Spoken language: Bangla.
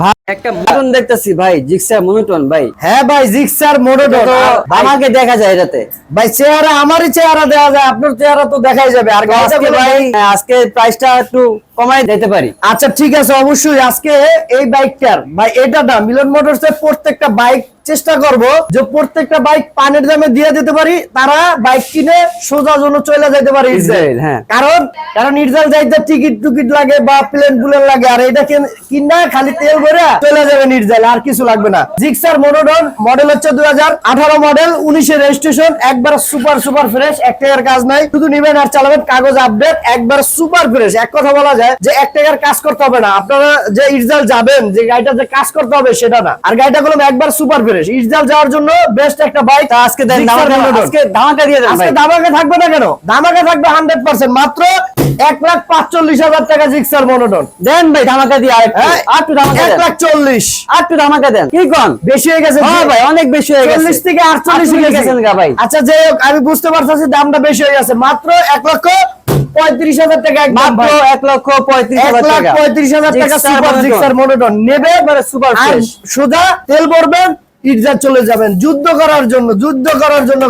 ভাই একটা দেখতেছি ভাই জিক্সার মনোটন ভাই। হ্যাঁ ভাই জিক্সার তো আমাকে দেখা যায় এটাতে। ভাই চেহারা আমারই চেহারা দেওয়া যায় আপনার চেহারা তো দেখাই যাবে। আর আজকে ভাই আজকে প্রাইসটা একটু কমাই দিতে পারি। আচ্ছা ঠিক আছে অবশ্যই আজকে এই বাইকটার ভাই এটা না মিলন মোটরস এর প্রত্যেকটা বাইক চেষ্টা করব যে প্রত্যেকটা বাইক পানির দামে দিয়ে দিতে পারি তারা বাইক কিনে সোজা জন্য চলে যেতে পারে ইসরায়েল হ্যাঁ। কারণ কারণ ইসরায়েল যাইতে টিকিট টুকিট লাগে বা প্লেন প্লেন লাগে আর এটা কিন- কিনা খালি তেল ভরে চলে যাবে ইসরায়েল আর কিছু লাগবে না। জিক্সার মোনোডন মডেল হচ্ছে দুই হাজার আঠারো মডেল উনিশের রেজিস্ট্রেশন একবার সুপার সুপার ফ্রেশ এক টাকার কাজ নাই। শুধু নিবেন আর চালাবেন কাগজ আপডেট একবার সুপার ফ্রেশ। এক কথা বলা যায় যে এক টাকার কাজ করতে হবে না। আপনারা যে ইসরায়েল যাবেন যে গাড়িটা যে কাজ করতে হবে সেটা না। আর গাড়িটা গুলো একবার সুপার ফ্রেশ ইসরায়েল যাওয়ার জন্য বেস্ট একটা বাইক আজকে ধামাকা-। আজকে ধামাকা দিয়ে দেন আজকে দামাকে থাকবে না কেন? দামাকে থাকবে হান্ড্রেড পার্সেন্ট মাত্র এক লাখ পাঁচচল্লিশ হাজার টাকা জিক্সার মনোটন দেন ভাই ধামাকা দিয়ে হ্যাঁ, ধামাকা এক লাখ চল্লিশ। আরেকটু ধামাকা দেন। কি কোন? বেশি হয়ে গেছে হ্যাঁ ভাই অনেক বেশি হয়ে গেছে। চল্লিশ থেকে আটচল্লিশ হয়ে গেছে। গা ভাই। আচ্ছা যাই হোক আমি বুঝতে পারতেছি দামটা বেশি হয়ে গেছে। মাত্র এক লক্ষ পঁয়ত্রিশ হাজার টাকা মাত্র। এক লক্ষ পঁয়ত্রিশ এক লাখ টাকা পঁয়ত্রিশ হাজার টাকা সুপার। জিক্সার মনোটন নেবে মানে সুপার সোজা তেল ভরবেন ইটজার চলে যাবেন যুদ্ধ করার জন্য যুদ্ধ করার জন্য